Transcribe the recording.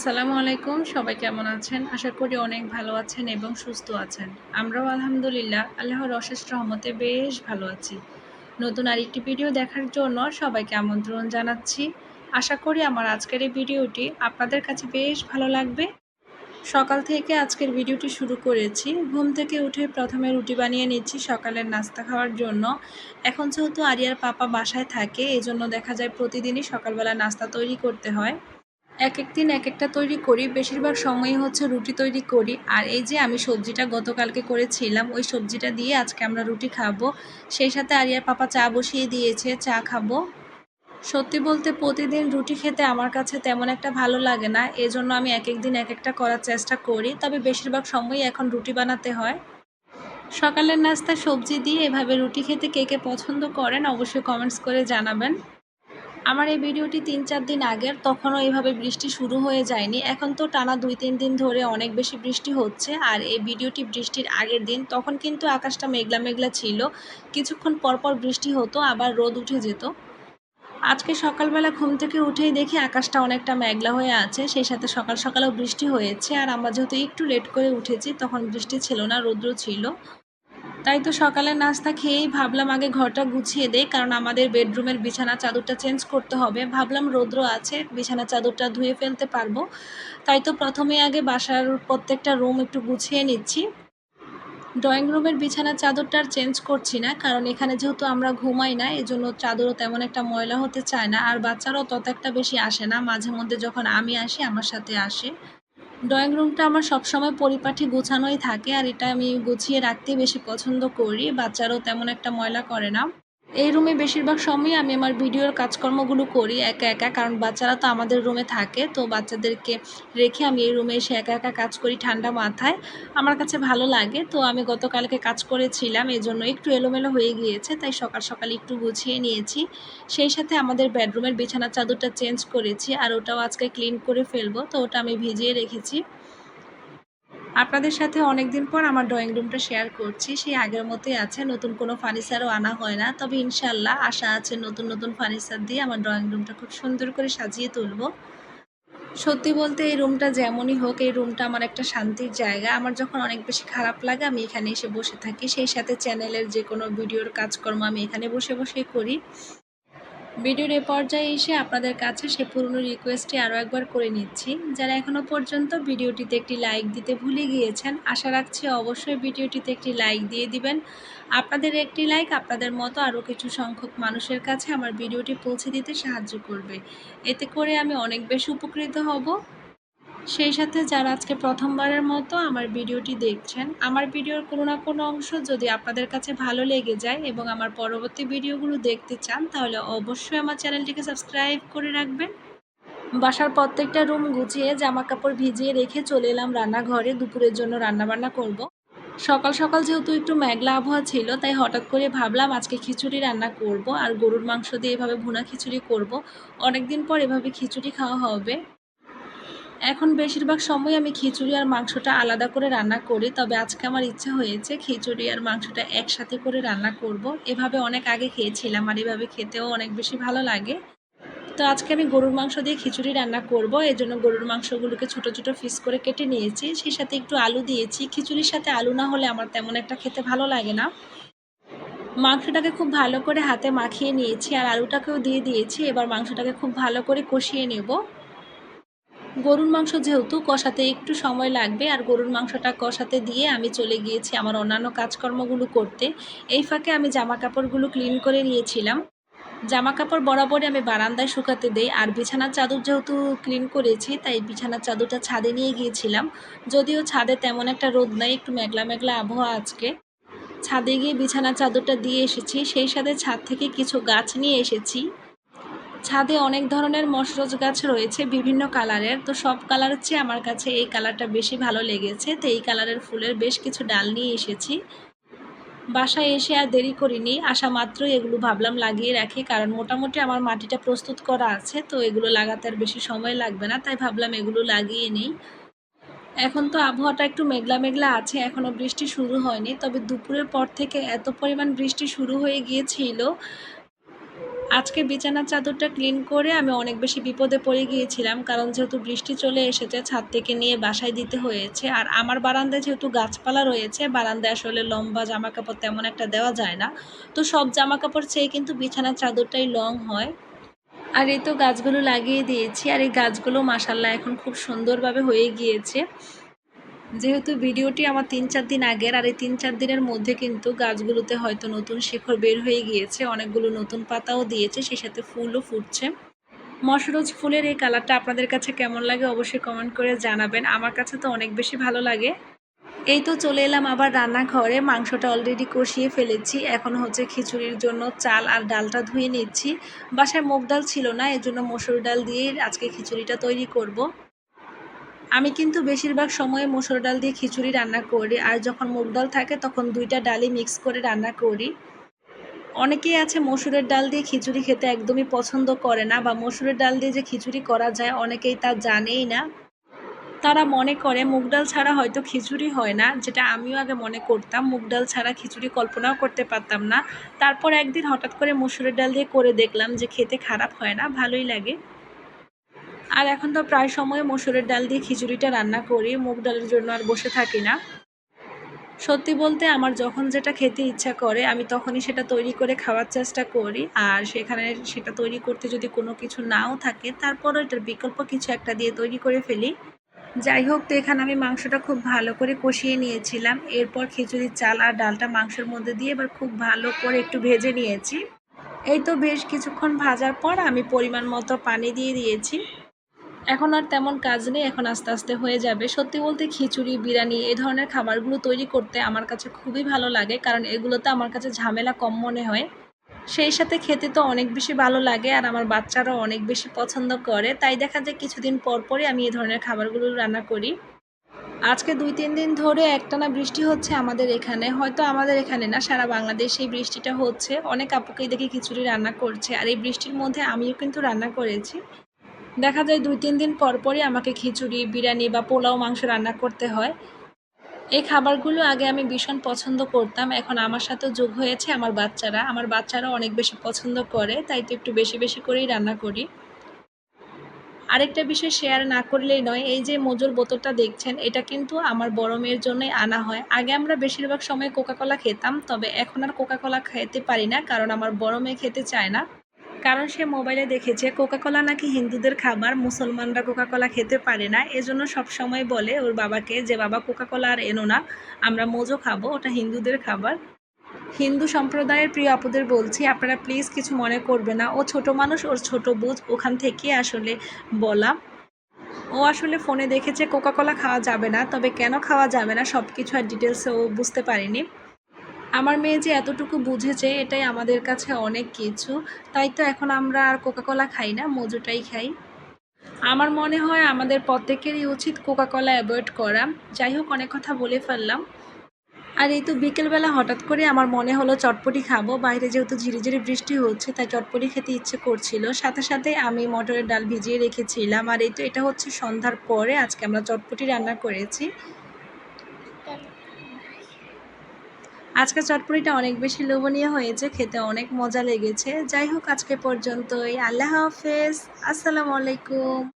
আসসালামু আলাইকুম, সবাই কেমন আছেন? আশা করি অনেক ভালো আছেন এবং সুস্থ আছেন। আমরাও আলহামদুলিল্লাহ আল্লাহর অশেষ রহমতে বেশ ভালো আছি। নতুন আরেকটি ভিডিও দেখার জন্য সবাইকে আমন্ত্রণ জানাচ্ছি। আশা করি আমার আজকের এই ভিডিওটি আপনাদের কাছে বেশ ভালো লাগবে। সকাল থেকে আজকের ভিডিওটি শুরু করেছি। ঘুম থেকে উঠে প্রথমে রুটি বানিয়ে নিচ্ছি সকালের নাস্তা খাওয়ার জন্য। এখন যেহেতু আরিয়ার পাপা বাসায় থাকে, এজন্য দেখা যায় প্রতিদিনই সকালবেলা নাস্তা তৈরি করতে হয়। এক এক দিন এক একটা তৈরি করি। বেশিরভাগ সময়ই হচ্ছে রুটি তৈরি করি। আর এই যে আমি সবজিটা গতকালকে করেছিলাম, ওই সবজিটা দিয়ে আজকে আমরা রুটি খাব। সেই সাথে আরিয়ার পাপা চা বসিয়ে দিয়েছে, চা খাব। সত্যি বলতে প্রতিদিন রুটি খেতে আমার কাছে তেমন একটা ভালো লাগে না। এজন্য আমি এক এক দিন এক একটা করার চেষ্টা করি, তবে বেশিরভাগ সময়ই এখন রুটি বানাতে হয়। সকালের নাস্তা সবজি দিয়ে এভাবে রুটি খেতে কে কে পছন্দ করেন অবশ্যই কমেন্টস করে জানাবেন। আমার এই ভিডিওটি তিন চার দিন আগের, তখনও এইভাবে বৃষ্টি শুরু হয়ে যায়নি। এখন তো টানা দুই তিন দিন ধরে অনেক বেশি বৃষ্টি হচ্ছে, আর এই ভিডিওটি বৃষ্টির আগের দিন, তখন কিন্তু আকাশটা মেঘলা মেঘলা ছিল। কিছুক্ষণ পরপর বৃষ্টি হতো, আবার রোদ উঠে যেত। আজকে সকালবেলা ঘুম থেকে উঠেই দেখি আকাশটা অনেকটা মেঘলা হয়ে আছে, সেই সাথে সকাল সকালেও বৃষ্টি হয়েছে, আর আমরা যেহেতু একটু লেট করে উঠেছি, তখন বৃষ্টি ছিল না, রৌদ্র ছিল। তাই তো সকালে নাস্তা খেয়েই ভাবলাম আগে ঘরটা গুছিয়ে দেই, কারণ আমাদের বেডরুমের বিছানা চাদরটা চেঞ্জ করতে হবে। ভাবলাম রৌদ্র আছে, বিছানা চাদরটা ধুয়ে ফেলতে পারব। তাই তো প্রথমে আগে বাসার প্রত্যেকটা রুম একটু গুছিয়ে নিচ্ছি। ড্রয়িং রুমের বিছানার চাদরটা আর চেঞ্জ করছি না, কারণ এখানে যেহেতু আমরা ঘুমাই না এই জন্য চাদরও তেমন একটা ময়লা হতে চায় না, আর বাচ্চারাও তত একটা বেশি আসে না। মাঝে মধ্যে যখন আমি আসি, আমার সাথে আসে। ড্রয়িং রুমটা আমার সবসময় পরিপাটি গোছানোই থাকে আর এটা আমি গুছিয়ে রাখতে বেশি পছন্দ করি। বাচ্চারাও তেমন একটা ময়লা করে না। এই রুমে বেশিরভাগ সময় আমি আমার ভিডিওর কাজকর্মগুলো করি একা একা, কারণ বাচ্চারা তো আমাদের রুমে থাকে। তো বাচ্চাদেরকে রেখে আমি এই রুমে এসে একা একা কাজ করি ঠান্ডা মাথায়। আমার কাছে ভালো লাগে। তো আমি গতকালকে কাজ করেছিলাম এই জন্য একটু এলোমেলো হয়ে গিয়েছে, তাই সকাল সকাল একটু গুছিয়ে নিয়েছি। সেই সাথে আমাদের বেডরুমের বিছানার চাদরটা চেঞ্জ করেছি, আর ওটাও আজকে ক্লিন করে ফেলব। তো ওটা আমি ভিজিয়ে রেখেছি। আপনাদের সাথে অনেক দিন পর আমার ড্রয়িং রুমটা শেয়ার করছি। সেই আগের মতোই আছে, নতুন কোনো ফার্নিচারও আনা হয় না। তবে ইনশাল্লাহ আশা আছে নতুন নতুন ফার্নিচার দিয়ে আমার ড্রয়িং রুমটা খুব সুন্দর করে সাজিয়ে তুলব। সত্যি বলতে এই রুমটা যেমনই হোক, এই রুমটা আমার একটা শান্তির জায়গা। আমার যখন অনেক বেশি খারাপ লাগে, আমি এখানে এসে বসে থাকি। সেই সাথে চ্যানেলের যে কোনো ভিডিওর কাজকর্ম আমি এখানে বসে বসে করি। ভিডিওর এ পর্যায়ে এসে আপনাদের কাছে সে পুরনো রিকোয়েস্টটি আরও একবার করে নিচ্ছি। যারা এখনও পর্যন্ত ভিডিওটিতে একটি লাইক দিতে ভুলে গিয়েছেন, আশা রাখছি অবশ্যই ভিডিওটিতে একটি লাইক দিয়ে দিবেন। আপনাদের একটি লাইক আপনাদের মতো আরও কিছু সংখ্যক মানুষের কাছে আমার ভিডিওটি পৌঁছে দিতে সাহায্য করবে। এতে করে আমি অনেক বেশি উপকৃত হব। সেই সাথে যারা আজকে প্রথমবারের মতো আমার ভিডিওটি দেখছেন, আমার ভিডিওর কোনো না কোনো অংশ যদি আপনাদের কাছে ভালো লেগে যায় এবং আমার পরবর্তী ভিডিওগুলো দেখতে চান, তাহলে অবশ্যই আমার চ্যানেলটিকে সাবস্ক্রাইব করে রাখবেন। বাসার প্রত্যেকটা রুম গুছিয়ে জামা কাপড় ভিজিয়ে রেখে চলে এলাম রান্নাঘরে, দুপুরের জন্য রান্নাবান্না করব। সকাল সকাল যেহেতু একটু মেঘলা আবহাওয়া ছিল, তাই হঠাৎ করে ভাবলাম আজকে খিচুড়ি রান্না করব আর গরুর মাংস দিয়ে এভাবে ভুনা খিচুড়ি করব। অনেকদিন পর এভাবে খিচুড়ি খাওয়া হবে। এখন বেশিরভাগ সময় আমি খিচুড়ি আর মাংসটা আলাদা করে রান্না করি, তবে আজকে আমার ইচ্ছা হয়েছে খিচুড়ি আর মাংসটা একসাথে করে রান্না করব। এভাবে অনেক আগে খেয়েছিলাম আর এভাবে খেতেও অনেক বেশি ভালো লাগে। তো আজকে আমি গরুর মাংস দিয়ে খিচুড়ি রান্না করব এই জন্য গরুর মাংসগুলোকে ছোট ছোট পিস করে কেটে নিয়েছি। সেই সাথে একটু আলু দিয়েছি। খিচুড়ির সাথে আলু না হলে আমার তেমন একটা খেতে ভালো লাগে না। মাংসটাকে খুব ভালো করে হাতে মাখিয়ে নিয়েছি আর আলুটাকেও দিয়ে দিয়েছি। এবার মাংসটাকে খুব ভালো করে কষিয়ে নেব। গরুর মাংস যেহেতু কষাতে একটু সময় লাগবে, আর গরুর মাংসটা কষাতে দিয়ে আমি চলে গিয়েছি আমার অন্যান্য কাজকর্মগুলো করতে। এই ফাঁকে আমি জামা কাপড়গুলো ক্লিন করে নিয়েছিলাম। জামা কাপড় বরাবরই আমি বারান্দায় শুকাতে দেই, আর বিছানার চাদর যেহেতু ক্লিন করেছি, তাই বিছানার চাদরটা ছাদে নিয়ে গিয়েছিলাম। যদিও ছাদে তেমন একটা রোদ নাই, একটু মেঘলা মেঘলা আবহাওয়া আজকে। ছাদে গিয়ে বিছানার চাদরটা দিয়ে এসেছি, সেই সাথে ছাদ থেকে কিছু গাছ নিয়ে এসেছি। ছাদে অনেক ধরনের মশরজ গাছ রয়েছে, বিভিন্ন কালারের। তো সব কালারের চেয়ে আমার কাছে এই কালারটা বেশি ভালো লেগেছে। তো এই কালারের ফুলের বেশ কিছু ডাল নিয়ে এসেছি। বাসায় এসে আর দেরি করিনি, আসা মাত্রই এগুলো ভাবলাম লাগিয়ে রাখি, কারণ মোটামুটি আমার মাটিটা প্রস্তুত করা আছে, তো এগুলো লাগাতে আর বেশি সময় লাগবে না, তাই ভাবলাম এগুলো লাগিয়ে নিই। এখন তো আবহাওয়াটা একটু মেঘলা মেঘলা আছে এখনও বৃষ্টি শুরু হয়নি, তবে দুপুরের পর থেকে এত পরিমাণ বৃষ্টি শুরু হয়ে গিয়েছিল আজকে বিছানার চাদরটা ক্লিন করে আমি অনেক বেশি বিপদে পড়ে গিয়েছিলাম, কারণ যেহেতু বৃষ্টি চলে এসেছে, ছাদ থেকে নিয়ে বাসায় দিতে হয়েছে। আর আমার বারান্দায় যেহেতু গাছপালা রয়েছে, বারান্দায় আসলে লম্বা জামা কাপড় তেমন একটা দেওয়া যায় না। তো সব জামা কাপড় চেয়ে কিন্তু বিছানার চাদরটাই লং হয়। আর এই তো গাছগুলো লাগিয়ে দিয়েছি, আর এই গাছগুলো মাসাল্লাহ এখন খুব সুন্দরভাবে হয়ে গিয়েছে। যেহেতু ভিডিওটি আমার তিন চার দিন আগের, আর এই তিন চার দিনের মধ্যে কিন্তু গাছগুলোতে হয়তো নতুন শিকড় বের হয়ে গিয়েছে, অনেকগুলো নতুন পাতাও দিয়েছে সেই সাথে ফুলও ফুটছে। মশরোজ ফুলের এই কালারটা আপনাদের কাছে কেমন লাগে অবশ্যই কমেন্ট করে জানাবেন, আমার কাছে তো অনেক বেশি ভালো লাগে। এই তো চলে এলাম আবার রান্নাঘরে, মাংসটা অলরেডি কষিয়ে ফেলেছি, এখন হচ্ছে খিচুড়ির জন্য চাল আর ডালটা ধুয়ে নিচ্ছি। বাসায় মুগ ডাল ছিল না, এজন্য মসুর ডাল দিয়েই আজকে খিচুড়িটা তৈরি করব। আমি কিন্তু বেশিরভাগ সময়ে মসুর ডাল দিয়ে খিচুড়ি রান্না করি, আর যখন মুগ ডাল থাকে তখন দুইটা ডালই মিক্স করে রান্না করি। অনেকেই আছে মসুরের ডাল দিয়ে খিচুড়ি খেতে একদমই পছন্দ করে না, বা মসুরের ডাল দিয়ে যে খিচুড়ি করা যায় অনেকেই তা জানেই না। তারা মনে করে মুগ ডাল ছাড়া হয়তো খিচুড়ি হয় না, যেটা আমিও আগে মনে করতাম। মুগ ডাল ছাড়া খিচুড়ি কল্পনাও করতে পারতাম না। তারপর একদিন হঠাৎ করে মসুরের ডাল দিয়ে করে দেখলাম যে খেতে খারাপ হয় না, ভালোই লাগে। আর এখন তো প্রায় সময় মসুরের ডাল দিয়ে খিচুড়িটা রান্না করি, মুগ ডালের জন্য আর বসে থাকি না। সত্যি বলতে আমার যখন যেটা খেতে ইচ্ছা করে, আমি তখনই সেটা তৈরি করে খাওয়ার চেষ্টা করি। আর সেখানে সেটা তৈরি করতে যদি কোনো কিছু নাও থাকে, তারপরও এটার বিকল্প কিছু একটা দিয়ে তৈরি করে ফেলি। যাই হোক, তো এখানে আমি মাংসটা খুব ভালো করে কষিয়ে নিয়েছিলাম। এরপর খিচুড়ির চাল আর ডালটা মাংসের মধ্যে দিয়ে এবার খুব ভালো করে একটু ভেজে নিয়েছি। এই তো বেশ কিছুক্ষণ ভাজার পর আমি পরিমাণ মতো পানি দিয়ে দিয়েছি। এখন আর তেমন কাজ নেই, এখন আস্তে আস্তে হয়ে যাবে। সত্যি বলতে খিচুড়ি, বিরিয়ানি এই ধরনের খাবারগুলো তৈরি করতে আমার কাছে খুবই ভালো লাগে, কারণ এগুলোতে আমার কাছে ঝামেলা কম মনে হয়। সেই সাথে খেতে তো অনেক বেশি ভালো লাগে আর আমার বাচ্চারাও অনেক বেশি পছন্দ করে, তাই দেখা যায় কিছুদিন পর পরই আমি এই ধরনের খাবারগুলো রান্না করি। আজকে দুই তিন দিন ধরে একটানা বৃষ্টি হচ্ছে আমাদের এখানে, হয়তো আমাদের এখানে না, সারা বাংলাদেশে বৃষ্টিটা হচ্ছে। অনেক আপুকেই দেখি খিচুড়ি রান্না করছে, আর এই বৃষ্টির মধ্যে আমিও কিন্তু রান্না করেছি। দেখা যায় দুই, তিন দিন পর পরই আমাকে খিচুড়ি, বিরিয়ানি বা পোলাও, মাংস রান্না করতে হয়। এই খাবারগুলো আগে আমি ভীষণ পছন্দ করতাম। এখন আমার সাথে যোগ হয়েছে আমার বাচ্চারা। আমার বাচ্চারা অনেক বেশি পছন্দ করে, তাই তো একটু বেশি বেশি করেই রান্না করি। আরেকটা বিষয় শেয়ার না করলেই নয়, এই যে মজুর বোতলটা দেখছেন, এটা কিন্তু আমার বড় মেয়ের জন্যই আনা হয়। আগে আমরা বেশিরভাগ সময় কোকাকোলা খেতাম, তবে এখন আর কোকাকোলা খেতে পারি না, কারণ আমার বড় মেয়ে খেতে চায় না। কারণ সে মোবাইলে দেখেছে কোকাকোলা নাকি হিন্দুদের খাবার, মুসলমানরা কোকাকোলা খেতে পারে না। এজন্য সব সময় বলে ওর বাবাকে যে, বাবা, কোকাকোলা আর এনো না, আমরা মোজো খাব, ওটা হিন্দুদের খাবার। হিন্দু সম্প্রদায়ের প্রিয় আপুদের বলছি, আপনারা প্লিজ কিছু মনে করবে না। ও ছোট মানুষ, ওর ছোট বুঝ, ওখান থেকে আসলে বলা। ও আসলে ফোনে দেখেছে কোকাকোলা খাওয়া যাবে না, তবে কেন খাওয়া যাবে না সব কিছু আর ডিটেলসে ও বুঝতে পারিনি। আমার মেয়ে যে এতটুকু বুঝেছে, এটাই আমাদের কাছে অনেক কিছু। তাই তো এখন আমরা আর কোকাকোলা খাই না, মজুটাই খাই। আমার মনে হয় আমাদের প্রত্যেকেরই উচিত কোকাকোলা অ্যাভয়েড করা। যাই হোক, অনেক কথা বলে ফেললাম। আর এই তো বিকেলবেলা হঠাৎ করে আমার মনে হলো চটপটি খাব। বাইরে যেহেতু ঝিরিঝিরি বৃষ্টি হচ্ছে, তাই চটপটি খেতে ইচ্ছে করছিল। সাথে সাথে আমি মটরের ডাল ভিজিয়ে রেখেছিলাম। আর এই তো, এটা হচ্ছে সন্ধ্যার পরে আজকে আমরা চটপটি রান্না করেছি। আজকে চটপুরিটা অনেক বেশি লোভনীয় হয়েছে, খেতে অনেক মজা লেগেছে। যাই হোক, আজকে পর্যন্তই। আল্লাহ হাফেজ। আসসালামু আলাইকুম।